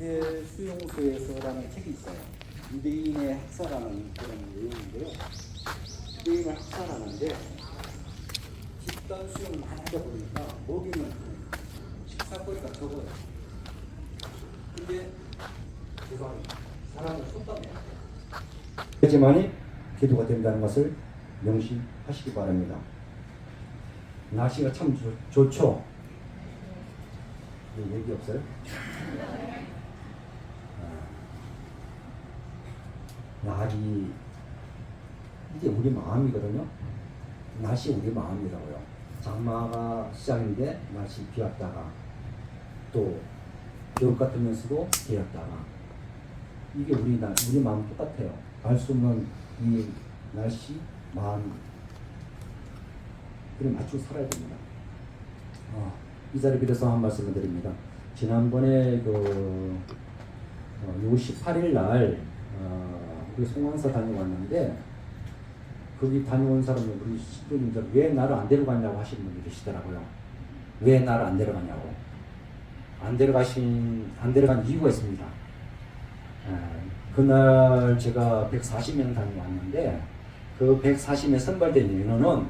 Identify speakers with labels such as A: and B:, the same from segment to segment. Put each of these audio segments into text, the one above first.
A: 수용소에서라는 책이 있어요. 유대인의 학살하는 그런 내용인데요. 유대인을 학살하는데 집단 많이 하다 보니까 먹이는 식사거리가 적어요. 근데 죄송합니다. 사람을 쏟아내야 돼요. 하지만이 기도가 된다는 것을 명심하시기 바랍니다. 날씨가 참 좋, 좋죠. 네, 얘기 없어요? 아, 날이 이게 우리 마음이거든요. 날씨 우리 마음이라고요. 장마가 시작인데 날씨 비 왔다가 또 겨울 같으면서도 비 왔다가 이게 우리 날 우리 마음 똑같아요. 알 수 없는 이 날씨 마음 그래 맞추고 살아야 됩니다. 어, 이 자리 빌어서 한 말씀을 드립니다. 지난번에 그 어, 요 18일 날 어, 우리 송황사 다녀왔는데 거기 다녀온 사람들 우리 신도님들 왜 나를 안 데려갔냐고 하시는 분이 계시더라고요. 왜 나를 안 데려갔냐고. 안 데려가신 안 데려간 이유가 있습니다. 에, 그날 제가 140명 다녀왔는데 그 140명 선발된 인원은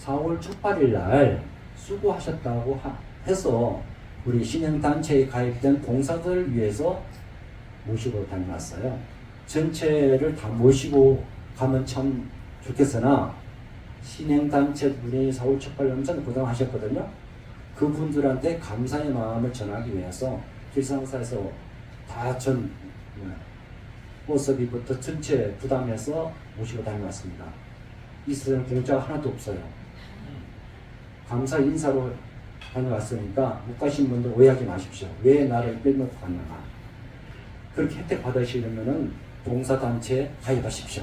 A: 4월 첫 8일 날 수고하셨다고 하- 해서 우리 신행단체에 가입된 봉사들 위해서 모시고 다녀왔어요. 전체를 다 모시고 가면 참 좋겠으나 신행단체 분이 4월 첫 8일 엄청 고생하셨거든요. 그분들한테 감사의 마음을 전하기 위해서 길상사에서 다전 모습이부터 전체 부담해서 모시고 다녀왔습니다. 이 세상 공짜가 하나도 없어요. 감사 인사로 다녀왔으니까 못 가신 분들 오해하지 마십시오. 왜 나를 빼놓고 갔는가? 그렇게 혜택 받으시려면은 봉사단체에 가입하십시오.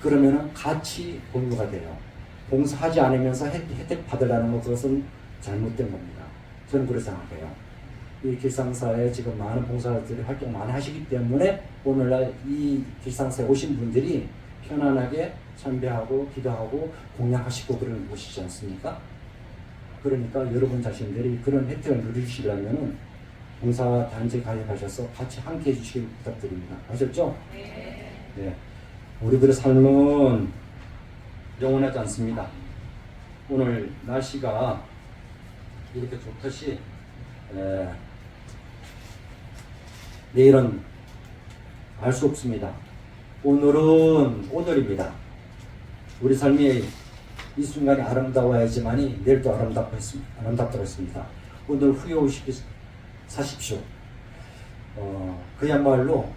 A: 그러면은 같이 공유가 돼요. 봉사하지 않으면서 혜- 혜택 받으려는 거 그것은 잘못된 겁니다. 저는 그렇게 생각해요. 이 길상사에 지금 많은 봉사자들이 활동 많이 하시기 때문에 오늘날 이 길상사에 오신 분들이 편안하게 참배하고 기도하고 공양하시고 그런 곳이지 않습니까? 그러니까 여러분 자신들이 그런 혜택을 누리시려면 봉사 단체 가입하셔서 같이 함께 해주시길 부탁드립니다. 아셨죠? 네. 우리들의 삶은 영원하지 않습니다. 오늘 날씨가 이렇게 좋듯이 에, 내일은 알 수 없습니다. 오늘은 오늘입니다. 우리 삶이 이 순간이 아름다워야지만이 내일도 아름답고 했습니다. 아름답다고 했습니다. 오늘 후회 없이 사십시오. 어, 그야말로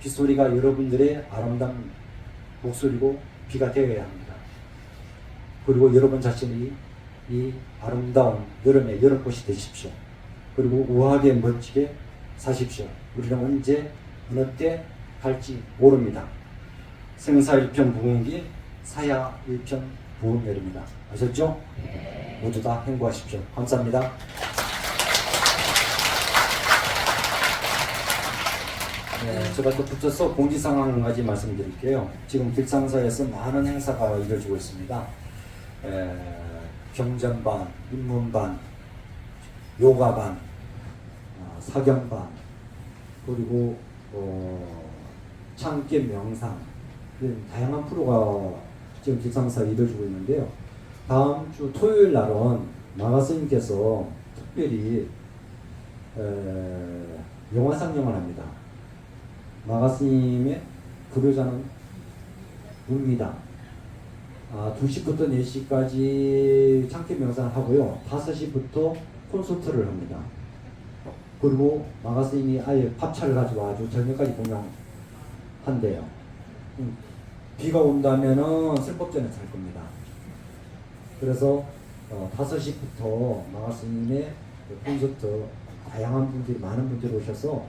A: 빗소리가 여러분들의 아름다운 목소리고 비가 되어야 합니다. 그리고 여러분 자신이 이 아름다운 여름의 여름꽃이 되십시오. 그리고 우아하게 멋지게 사십시오. 우리는 언제 어느 때 갈지 모릅니다. 생사일편무궁기 사야일편부흥열입니다. 아셨죠? 모두 다 행복하십시오. 감사합니다. 네, 제가 또 붙여서 공지 상황 한 가지 말씀드릴게요. 지금 길상사에서 많은 행사가 이루어지고 있습니다. 에, 경전반, 인문반, 요가반, 어, 사경반, 그리고 어, 참깨 명상 다양한 프로가 지금 길상사에 이루어지고 있는데요. 다음 주 토요일 날은 마가스님께서 특별히 에, 영화 상영을 합니다. 마가스님의 불효자는 웁니다. 아, 2시부터 4시까지 참깨 명상을 하고요. 5시부터 콘서트를 합니다. 그리고 마가스님이 아예 밥차를 가지고 아주 저녁까지 공양한대요. 음, 비가 온다면은 슬법전에 살 겁니다. 그래서 어, 5시부터 마가스님의 그 콘서트 다양한 분들이 많은 분들이 오셔서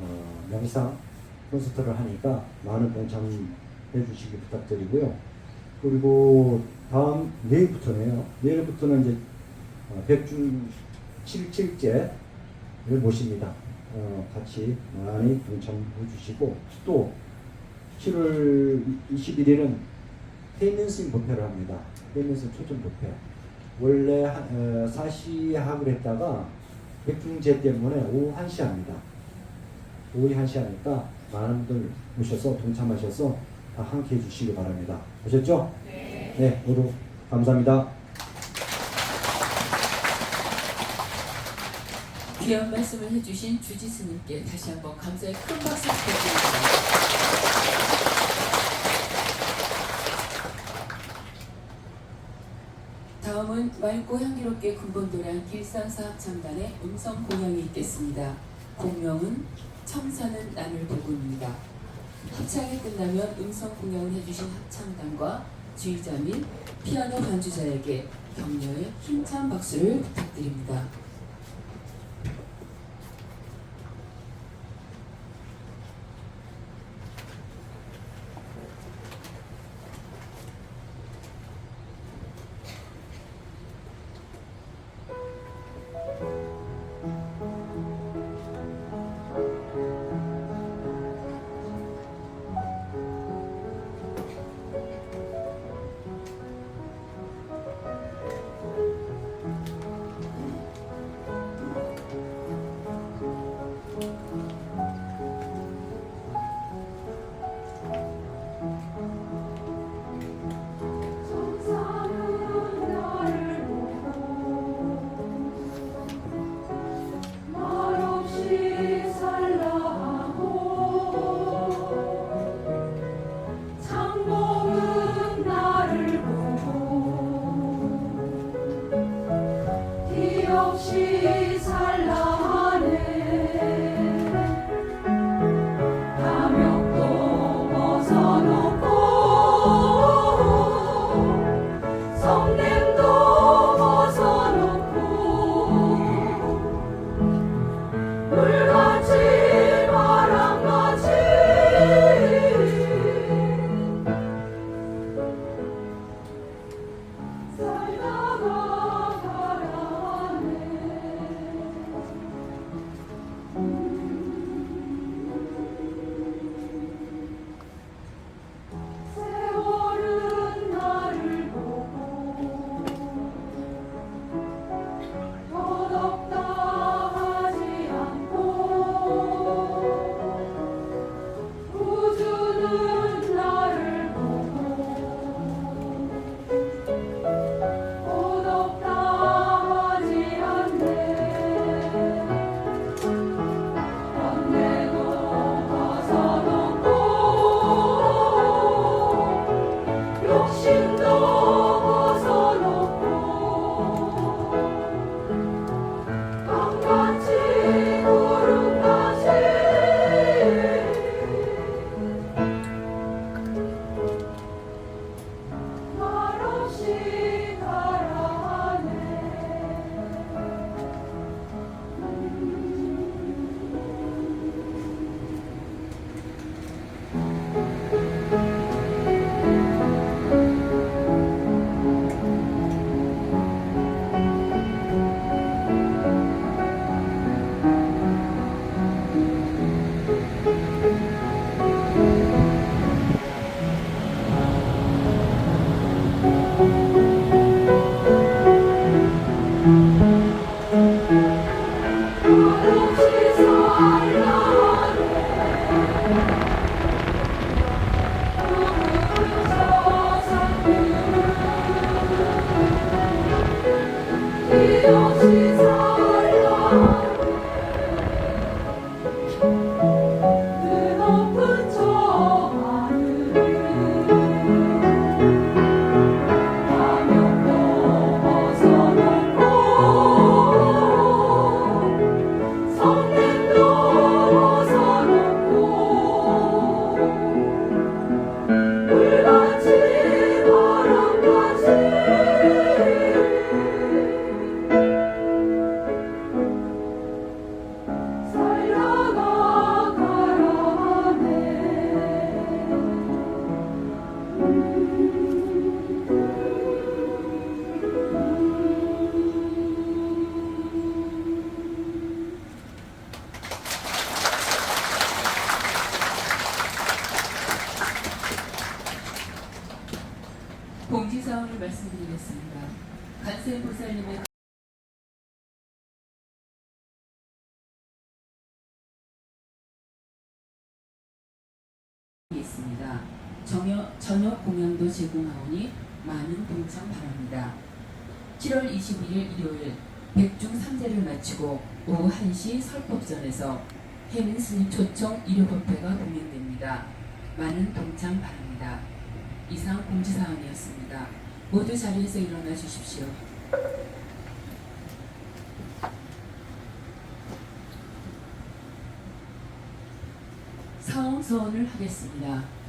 A: 어, 명상 콘서트를 하니까 많은 동참해 주시기 부탁드리고요. 그리고 다음 내일부터네요. 내일부터는 이제 어, 백중 7일째를 모십니다. 어, 같이 많이 동참해 주시고 또 7월 21일은 페이맨스인 법회를 합니다. 페이맨스 초점 법회. 원래 한- 어, 4시 하기로 했다가 백중제 때문에 오후 1시 합니다. 오후 1시 하니까 많은 분들 오셔서 동참하셔서 다 함께 해주시기 바랍니다. 아셨죠? 네. 네, 모두 감사합니다.
B: 귀한 말씀을 해주신 주지스님께 다시 한번 감사의 큰 박수 부탁드립니다. 다음은 맑고 향기롭게 군번도란 길상사학 창단의 음성 공양이 있겠습니다. 공명은 청사는 나를 보고입니다. 합창이 끝나면 음성 공양을 해주신 합창단과 주의자 및 피아노 반주자에게 격려의 힘찬 박수를 부탁드립니다. 있습니다. 저녁, 저녁 공연도 제공하오니 많은 동참 바랍니다. 7월 21일 일요일 백중 3제를 마치고 오후 1시 설법전에서 혜민 스님 초청 일요법회가 공연됩니다. 많은 동참 바랍니다. 이상 공지사항이었습니다. 모두 자리에서 일어나 주십시오. 서원을 하겠습니다.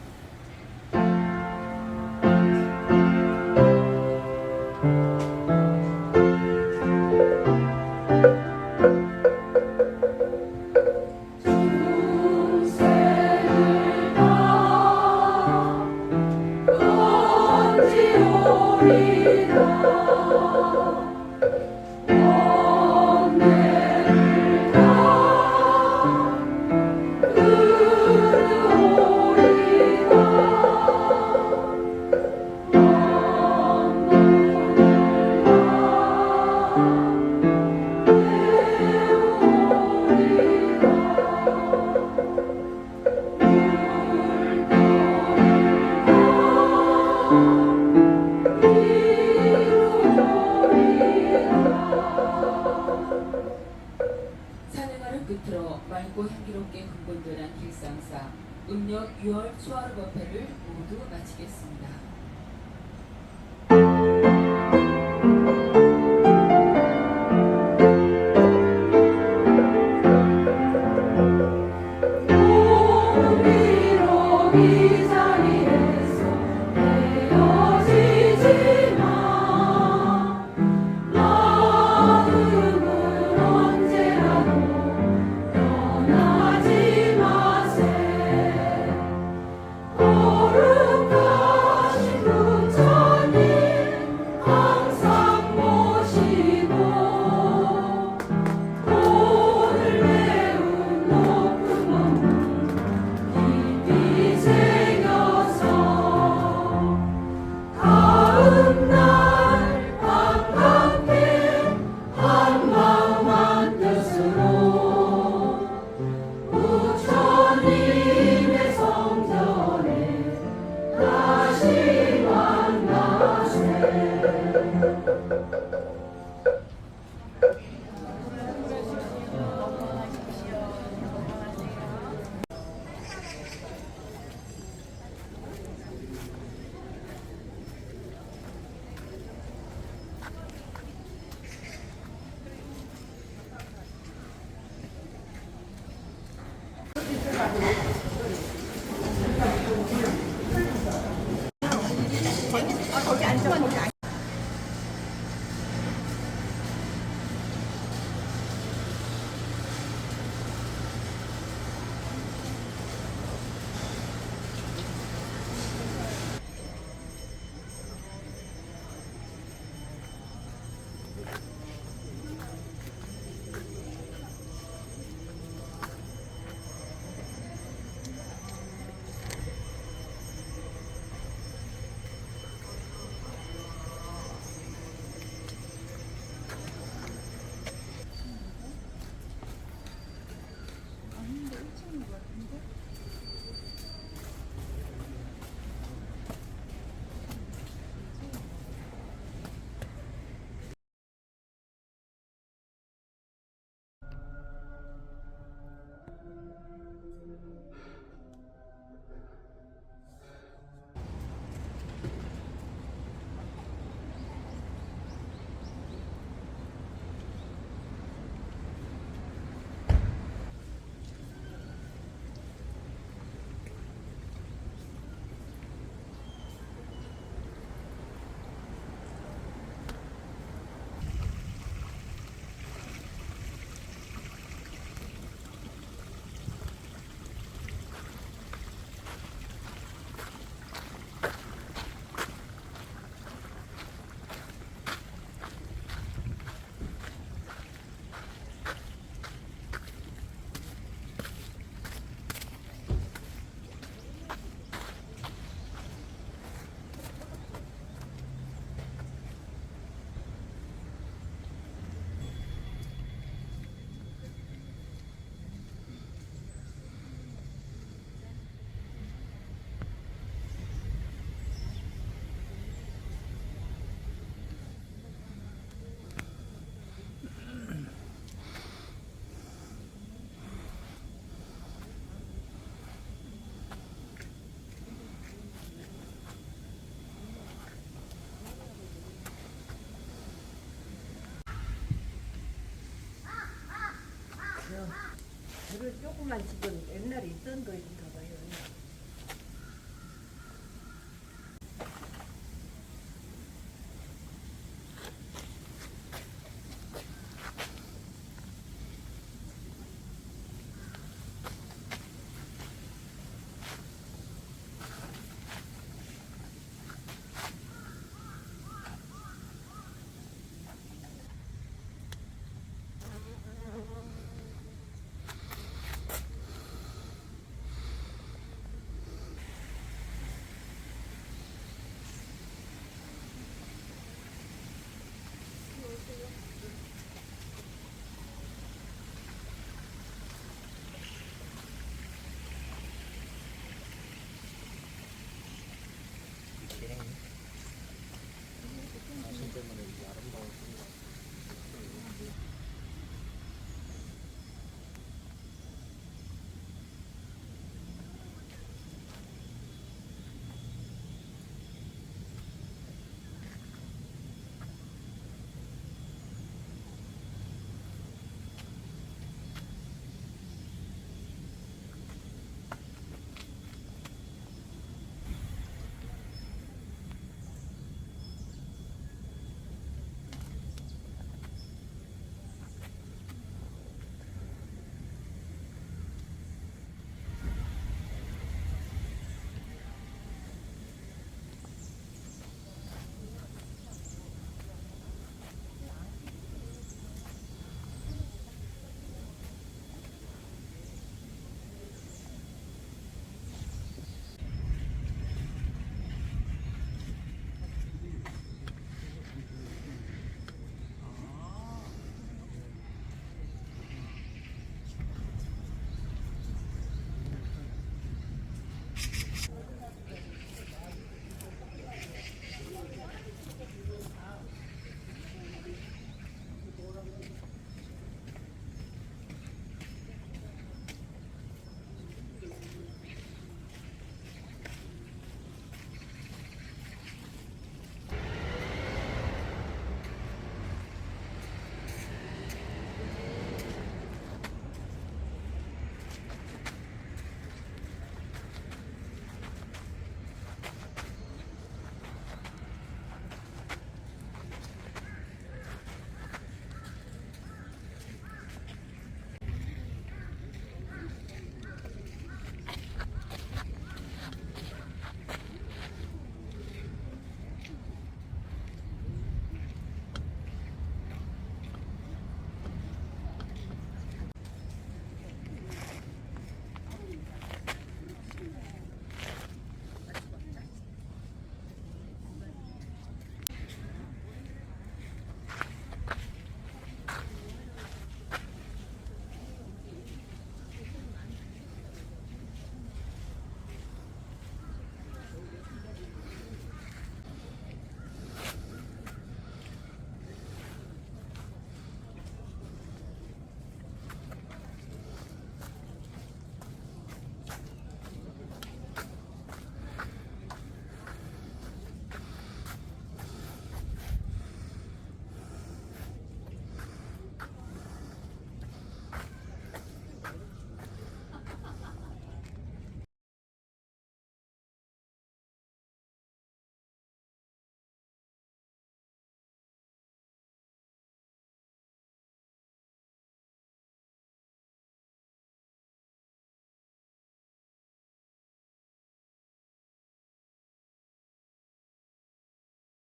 C: 조그만 집은 옛날에 있던 거